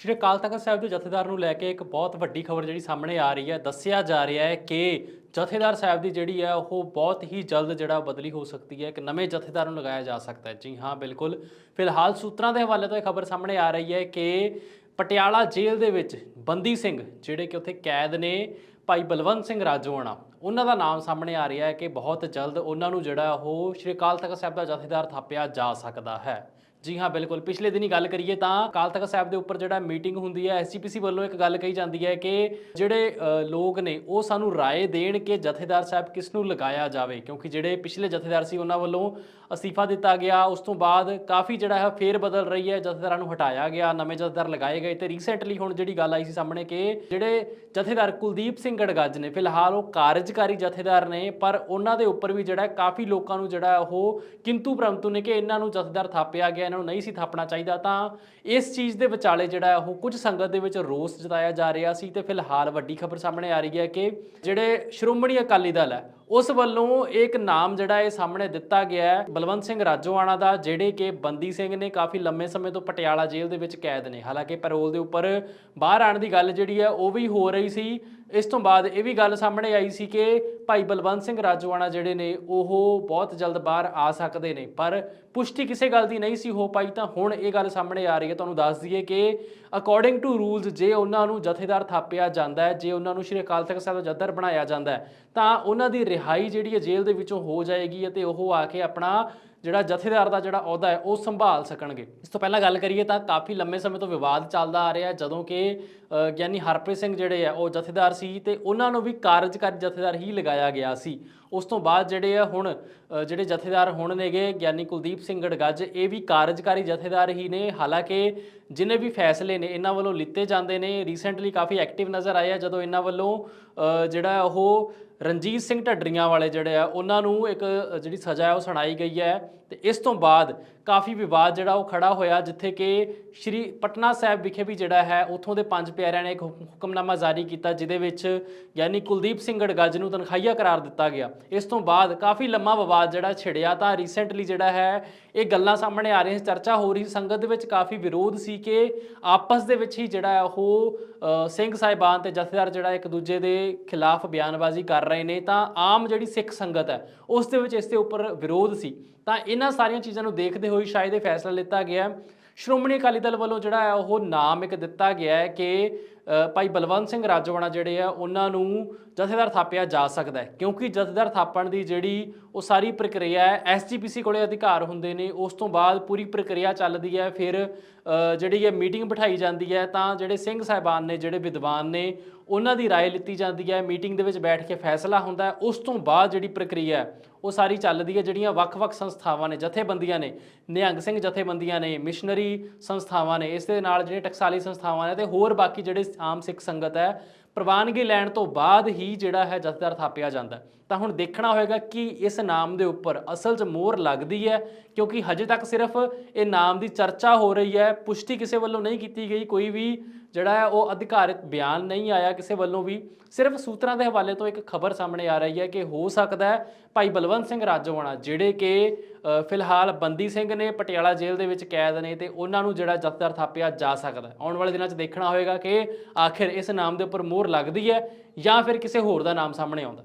ਸ਼੍ਰੀ ਅਕਾਲ ਤਖਤ ਸਾਹਿਬ ਦੇ ਜਥੇਦਾਰ ਨੂੰ ਲੈ ਕੇ ਇੱਕ ਬਹੁਤ ਵੱਡੀ ਖਬਰ ਜਿਹੜੀ ਸਾਹਮਣੇ ਆ ਰਹੀ ਹੈ, ਦੱਸਿਆ ਜਾ ਰਿਹਾ ਹੈ ਕਿ ਜਥੇਦਾਰ ਸਾਹਿਬ ਦੀ ਜਿਹੜੀ ਹੈ, ਉਹ ਬਹੁਤ ਹੀ ਜਲਦ ਜਿਹੜਾ ਬਦਲੀ ਹੋ ਸਕਦੀ ਹੈ, ਇੱਕ ਨਵੇਂ ਜਥੇਦਾਰ ਨੂੰ ਲਗਾਇਆ ਜਾ ਸਕਦਾ ਹੈ। ਜੀ ਹਾਂ, ਬਿਲਕੁਲ। ਫਿਲਹਾਲ ਸੂਤਰਾਂ ਦੇ ਹਵਾਲੇ ਤੋਂ ਇਹ ਖਬਰ ਸਾਹਮਣੇ ਆ ਰਹੀ ਹੈ ਕਿ ਪਟਿਆਲਾ ਜੇਲ੍ਹ ਦੇ ਵਿੱਚ ਬੰਦੀ ਸਿੰਘ, ਜਿਹੜੇ ਕਿ ਉੱਥੇ ਕੈਦ ਨੇ, ਭਾਈ ਬਲਵੰਤ ਸਿੰਘ ਰਾਜੋਆਣਾ, ਉਹਨਾਂ ਦਾ ਨਾਮ ਸਾਹਮਣੇ ਆ ਰਿਹਾ ਹੈ ਕਿ ਬਹੁਤ ਜਲਦ ਉਹਨਾਂ ਨੂੰ ਜਿਹੜਾ ਉਹ ਸ਼੍ਰੀ ਅਕਾਲ ਤਖਤ ਸਾਹਿਬ ਦਾ ਜਥੇਦਾਰ ਥਾਪਿਆ ਜਾ ਸਕਦਾ ਹੈ। ਜੀ ਹਾਂ, ਬਿਲਕੁਲ। ਪਿਛਲੇ ਦਿਨੀ ਗੱਲ ਕਰੀਏ ਤਾਂ ਅਕਾਲ ਤਖਤ ਸਾਹਿਬ ਦੇ ਉੱਪਰ ਜਿਹੜਾ ਮੀਟਿੰਗ ਹੁੰਦੀ ਹੈ ਐਸਜੀਪੀਸੀ ਵੱਲੋਂ ਇੱਕ ਗੱਲ ਕਹੀ ਜਾਂਦੀ ਹੈ ਕਿ ਜਿਹੜੇ ਲੋਕ ਨੇ, ਉਹ ਸਾਨੂੰ ਰਾਏ ਦੇਣ ਕਿ ਜਥੇਦਾਰ ਸਾਹਿਬ ਕਿਸ ਨੂੰ ਲਗਾਇਆ ਜਾਵੇ। ਕਿਉਂਕਿ ਜਿਹੜੇ ਪਿਛਲੇ ਜਥੇਦਾਰ ਸੀ, ਉਹਨਾਂ ਵੱਲੋਂ ਅਸਤੀਫਾ ਦਿੱਤਾ ਗਿਆ। ਉਸ ਤੋਂ ਬਾਅਦ ਕਾਫੀ ਜਿਹੜਾ ਹੈ ਫੇਰ ਬਦਲ ਰਹੀ ਹੈ। ਜਥੇਦਾਰਾਂ ਨੂੰ ਹਟਾਇਆ ਗਿਆ, ਨਵੇਂ ਜਥੇਦਾਰ ਲਗਾਏ ਗਏ ਤੇ ਰੀਸੈਂਟਲੀ ਹੁਣ ਜਿਹੜੀ ਗੱਲ ਆਈ ਸੀ ਸਾਹਮਣੇ ਕਿ ਜਿਹੜੇ ਜਥੇਦਾਰ ਕੁਲਦੀਪ ਸਿੰਘ ਗੜਗੱਜ ਨੇ, ਫਿਲਹਾਲ ਉਹ ਕਾਰਜਕਾਰੀ ਜਥੇਦਾਰ ਨੇ, ਪਰ ਉਹਨਾਂ ਦੇ ਉੱਪਰ ਵੀ ਜਿਹੜਾ ਕਾਫੀ ਲੋਕਾਂ ਨੂੰ ਜਿਹੜਾ ਉਹ ਕਿੰਤੂ ਪ੍ਰੰਤੂ ਨੇ ਕਿ ਇਹਨਾਂ ਨੂੰ ਜਥੇਦਾਰ ਥਾਪਿਆ ਗਿਆ। ਇਹਨਾਂ ਨੂੰ ਨਹੀਂ ਸੀ ਥਾਪਣਾ ਚਾਹੀਦਾ, ਤਾਂ ਇਸ ਚੀਜ਼ ਦੇ ਵਿਚਾਲੇ ਜਿਹੜਾ ਉਹ ਕੁਝ ਸੰਗਤ ਦੇ ਵਿੱਚ ਰੋਸ ਜਤਾਇਆ ਜਾ ਰਿਹਾ ਸੀ ਤੇ ਫਿਲਹਾਲ ਵੱਡੀ ਖਬਰ ਸਾਹਮਣੇ ਆ ਰਹੀ ਹੈ ਕਿ ਜਿਹੜੇ ਸ਼੍ਰੋਮਣੀ ਅਕਾਲੀ ਦਲ ਹੈ, ਉਸ ਵੱਲੋਂ ਇੱਕ ਨਾਮ ਜਿਹੜਾ ਇਹ ਸਾਹਮਣੇ ਦਿੱਤਾ ਗਿਆ ਹੈ, ਬਲਵੰਤ ਸਿੰਘ ਰਾਜੋਆਣਾ ਦਾ, ਜਿਹੜੇ ਕਿ ਬੰਦੀ ਸਿੰਘ ਨੇ ਕਾਫੀ ਲੰਮੇ ਸਮੇਂ ਤੋਂ ਪਟਿਆਲਾ ਜੇਲ੍ਹ ਦੇ ਵਿੱਚ ਕੈਦ ਨੇ। ਹਾਲਾਂਕਿ ਪੈਰੋਲ ਦੇ ਉੱਪਰ ਬਾਹਰ ਆਉਣ ਦੀ ਗੱਲ ਜਿਹੜੀ ਹੈ, ਉਹ ਵੀ ਹੋ ਰਹੀ ਸੀ। ਇਸ ਤੋਂ ਬਾਅਦ ਇਹ ਵੀ ਗੱਲ ਸਾਹਮਣੇ ਆਈ ਸੀ ਕਿ ਭਾਈ ਬਲਵੰਤ ਸਿੰਘ ਰਾਜੋਆਣਾ ਜਿਹੜੇ ਨੇ, ਉਹ ਬਹੁਤ ਜਲਦ ਬਾਹਰ ਆ ਸਕਦੇ ਨੇ। ਪਰ ਪੁਸ਼ਟੀ ਕਿਸੇ ਗੱਲ ਦੀ ਨਹੀਂ ਸੀ ਹੋ ਪਾਈ, ਤਾਂ ਹੁਣ ਇਹ ਗੱਲ ਸਾਹਮਣੇ ਆ ਰਹੀ ਹੈ। ਤੁਹਾਨੂੰ ਦੱਸ ਦਈਏ ਕਿ ਅਕੋਰਡਿੰਗ ਟੂ ਰੂਲਸ ਜੇ ਉਹਨਾਂ ਨੂੰ ਜਥੇਦਾਰ ਥਾਪਿਆ ਜਾਂਦਾ ਹੈ, ਜੇ ਉਹਨਾਂ ਨੂੰ ਸ਼੍ਰੀ ਅਕਾਲ ਤਖਤ ਸਾਹਿਬ ਦਾ ਜਥੇਦਾਰ ਬਣਾਇਆ ਜਾਂਦਾ ਹੈ, ਤਾਂ ਉਹਨਾਂ ਦੀ ਰਿਹਾਈ ਜਿਹੜੀ ਹੈ ਜੇਲ੍ਹ ਦੇ ਵਿੱਚੋਂ ਹੋ ਜਾਏਗੀ ਅਤੇ ਉਹ ਆ ਕੇ ਆਪਣਾ ਜਿਹੜਾ ਜਥੇਦਾਰ ਦਾ ਜਿਹੜਾ ਅਹੁਦਾ ਹੈ, ਉਹ ਸੰਭਾਲ ਸਕਣਗੇ। ਇਸ ਤੋਂ ਪਹਿਲਾਂ ਗੱਲ ਕਰੀਏ ਤਾਂ ਕਾਫੀ ਲੰਮੇ ਸਮੇਂ ਤੋਂ ਵਿਵਾਦ ਚੱਲਦਾ ਆ ਰਿਹਾ ਜਦੋਂ ਕਿ ਗਿਆਨੀ ਹਰਪ੍ਰੀਤ ਸਿੰਘ ਜਿਹੜੇ ਆ, ਉਹ ਜਥੇਦਾਰ ਸੀ ਤੇ ਉਹਨਾਂ ਨੂੰ ਵੀ ਕਾਰਜਕਾਰੀ ਜਥੇਦਾਰ ਹੀ ਲਗਾਇਆ ਗਿਆ ਸੀ। ਉਸ ਤੋਂ ਬਾਅਦ ਜਿਹੜੇ ਆ ਹੁਣ ਜਿਹੜੇ ਜਥੇਦਾਰ ਹੁਣ ਨੇਗੇ ਗਿਆਨੀ ਕੁਲਦੀਪ ਸਿੰਘ ਗੜਗੱਜ, ਇਹ ਵੀ ਕਾਰਜਕਾਰੀ ਜਥੇਦਾਰ ਹੀ ਨੇ। ਹਾਲਾਂਕਿ ਜਿੰਨੇ ਵੀ ਫੈਸਲੇ ਨੇ, ਇਹਨਾਂ ਵੱਲੋਂ ਲਿੱਤੇ ਜਾਂਦੇ ਨੇ। ਰੀਸੈਂਟਲੀ ਕਾਫੀ ਐਕਟਿਵ ਨਜ਼ਰ ਆਏ ਆ, ਜਦੋਂ ਇਹਨਾਂ ਵੱਲੋਂ ਜਿਹੜਾ ਉਹ ਰਣਜੀਤ ਸਿੰਘ ਢੱਡਰੀਆਂ ਵਾਲੇ ਜਿਹੜੇ ਆ, ਉਹਨਾਂ ਨੂੰ ਇੱਕ ਜਿਹੜੀ ਸਜ਼ਾ ਹੈ ਉਹ ਸੁਣਾਈ ਗਈ ਹੈ ਤੇ ਇਸ ਤੋਂ ਬਾਅਦ ਕਾਫੀ ਵਿਵਾਦ ਜਿਹੜਾ ਉਹ ਖੜਾ ਹੋਇਆ, ਜਿੱਥੇ ਕਿ ਸ਼੍ਰੀ ਪਟਨਾ ਸਾਹਿਬ ਵਿਖੇ ਵੀ ਜਿਹੜਾ ਹੈ, ਉਥੋਂ ਦੇ ਪੰਜ ਪਿਆਰਿਆਂ ਨੇ ਇੱਕ ਹੁ- ਹੁਕਮਨਾਮਾ ਜਾਰੀ ਕੀਤਾ, ਜਿਹਦੇ ਵਿੱਚ ਯਾਨੀ ਕੁਲਦੀਪ ਸਿੰਘ ਗੜਗੱਜ ਨੂੰ ਤਨਖਾਹੀਆ ਕਰਾਰ ਦਿੱਤਾ ਗਿਆ। ਇਸ ਤੋਂ ਬਾਅਦ ਕਾਫੀ ਲੰਮਾ ਵਿਵਾਦ ਜਿਹੜਾ ਛਿੜਿਆ ਤਾਂ ਰੀਸੈਂਟਲੀ ਜਿਹੜਾ ਹੈ, ਇਹ ਗੱਲਾਂ ਸਾਹਮਣੇ ਆ ਰਹੀਆਂ, ਚਰਚਾ ਹੋ ਰਹੀ ਸੰਗਤ ਦੇ ਵਿੱਚ ਕਾਫੀ ਵਿਰੋਧ ਸੀ ਕਿ ਆਪਸ ਦੇ ਵਿੱਚ ਹੀ ਜਿਹੜਾ ਉਹ ਸਿੰਘ ਸਾਹਿਬਾਨ ਤੇ ਜਥੇਦਾਰ ਜਿਹੜਾ ਇੱਕ ਦੂਜੇ ਦੇ ਖਿਲਾਫ ਬਿਆਨਬਾਜ਼ੀ ਕਰ ਰਹੇ ਨੇ, ਤਾਂ ਆਮ ਜਿਹੜੀ ਸਿੱਖ ਸੰਗਤ ਹੈ, ਉਸ ਦੇ ਵਿੱਚ ਇਸ ਦੇ ਉੱਪਰ ਵਿਰੋਧ ਸੀ। ਤਾਂ ਇਹਨਾਂ ਸਾਰੀਆਂ ਚੀਜ਼ਾਂ ਨੂੰ ਦੇਖਦੇ ਹੋਏ ਸ਼ਾਇਦ ਇਹ ਫੈਸਲਾ ਲਿੱਤਾ ਗਿਆ ਸ਼੍ਰੋਮਣੀ ਅਕਾਲੀ ਦਲ ਵੱਲੋਂ ਜਿਹੜਾ ਹੈ, ਉਹ ਨਾਮ ਇੱਕ ਦਿੱਤਾ ਗਿਆ ਹੈ ਕਿ ਭਾਈ ਬਲਵੰਤ ਸਿੰਘ ਰਾਜੋਆਣਾ ਜਿਹੜੇ ਆ, ਉਹਨਾਂ ਨੂੰ ਜਥੇਦਾਰ ਥਾਪਿਆ ਜਾ ਸਕਦਾ ਹੈ। ਕਿਉਂਕਿ ਜਥੇਦਾਰ ਥਾਪਣ ਦੀ ਜਿਹੜੀ ਉਹ ਸਾਰੀ ਪ੍ਰਕਿਰਿਆ ਹੈ ਐਸਜੀਪੀਸੀ ਕੋਲੇ ਅਧਿਕਾਰ ਹੁੰਦੇ ਨੇ, ਉਸ ਤੋਂ ਬਾਅਦ ਪੂਰੀ ਪ੍ਰਕਿਰਿਆ ਚੱਲਦੀ ਹੈ। ਫਿਰ ਜਿਹੜੀ ਇਹ ਮੀਟਿੰਗ ਬਿਠਾਈ ਜਾਂਦੀ ਹੈ, ਤਾਂ ਜਿਹੜੇ ਸਿੰਘ ਸਾਹਿਬਾਨ ਨੇ, ਜਿਹੜੇ ਵਿਦਵਾਨ ਨੇ ਉਹਨਾਂ ਦੀ رائے ਲਿੱਤੀ ਜਾਂਦੀ ਹੈ ਮੀਟਿੰਗ ਦੇ ਵਿੱਚ ਬੈਠ ਕੇ ਫੈਸਲਾ ਹੁੰਦਾ ਹੈ ਉਸ ਤੋਂ ਬਾਅਦ ਜਿਹੜੀ ਪ੍ਰਕਿਰਿਆ ਹੈ ਉਹ ਸਾਰੀ ਚੱਲਦੀ ਹੈ ਜਿਹੜੀਆਂ ਵੱਖ-ਵੱਖ ਸੰਸਥਾਵਾਂ ਨੇ ਜਥੇਬੰਦੀਆਂ ਨੇ ਨਿਹੰਗ ਸਿੰਘ ਜਥੇਬੰਦੀਆਂ ਨੇ ਮਿਸ਼ਨਰੀ ਸੰਸਥਾਵਾਂ ਨੇ ਇਸ ਦੇ ਨਾਲ ਜਿਹੜੇ ਟਕਸਾਲੀ ਸੰਸਥਾਵਾਂ ਨੇ ਤੇ ਹੋਰ ਬਾਕੀ ਜਿਹੜੇ ਆਮ ਸਿੱਖ ਸੰਗਤ ਹੈ ਪ੍ਰਵਾਨਗੀ ਲੈਣ ਤੋਂ ਬਾਅਦ ਹੀ ਜਿਹੜਾ ਹੈ ਜਥੇਦਾਰ ਥਾਪਿਆ ਜਾਂਦਾ ਤਾਂ ਹੁਣ ਦੇਖਣਾ ਹੋਏਗਾ ਕਿ ਇਸ ਨਾਮ ਦੇ ਉੱਪਰ ਅਸਲ 'ਚ ਮੋਹਰ ਲੱਗਦੀ ਹੈ, ਕਿਉਂਕਿ ਹਜੇ ਤੱਕ ਸਿਰਫ ਇਹ ਨਾਮ ਦੀ ਚਰਚਾ ਹੋ ਰਹੀ ਹੈ। ਪੁਸ਼ਟੀ ਕਿਸੇ ਵੱਲੋਂ ਨਹੀਂ ਕੀਤੀ ਗਈ, ਕੋਈ ਵੀ ਜਿਹੜਾ ਹੈ ਉਹ ਅਧਿਕਾਰਿਤ ਬਿਆਨ ਨਹੀਂ ਆਇਆ ਕਿਸੇ ਵੱਲੋਂ ਵੀ। ਸਿਰਫ ਸੂਤਰਾਂ ਦੇ ਹਵਾਲੇ ਤੋਂ ਇੱਕ ਖਬਰ ਸਾਹਮਣੇ ਆ ਰਹੀ ਹੈ ਕਿ ਹੋ ਸਕਦਾ ਹੈ ਭਾਈ ਬਲਵੰਤ ਸਿੰਘ ਰਾਜੋਆਣਾ, ਜਿਹੜੇ ਕਿ ਫਿਲਹਾਲ ਬੰਦੀ ਸਿੰਘ ਨੇ ਪਟਿਆਲਾ ਜੇਲ੍ਹ ਦੇ ਵਿੱਚ ਕੈਦ ਨੇ ਤੇ ਉਹਨਾਂ ਨੂੰ ਜਿਹੜਾ ਜਥੇਦਾਰ ਥਾਪਿਆ ਜਾ ਸਕਦਾ ਆਉਣ ਵਾਲੇ ਦਿਨਾਂ 'ਚ ਦੇਖਣਾ ਹੋਏਗਾ ਕਿ ਆਖਿਰ ਇਸ ਨਾਮ ਦੇ ਉੱਪਰ ਮੋਹਰ ਲੱਗਦੀ ਹੈ ਜਾਂ ਫਿਰ ਕਿਸੇ ਹੋਰ ਦਾ ਨਾਮ ਸਾਹਮਣੇ ਆਉਂਦਾ।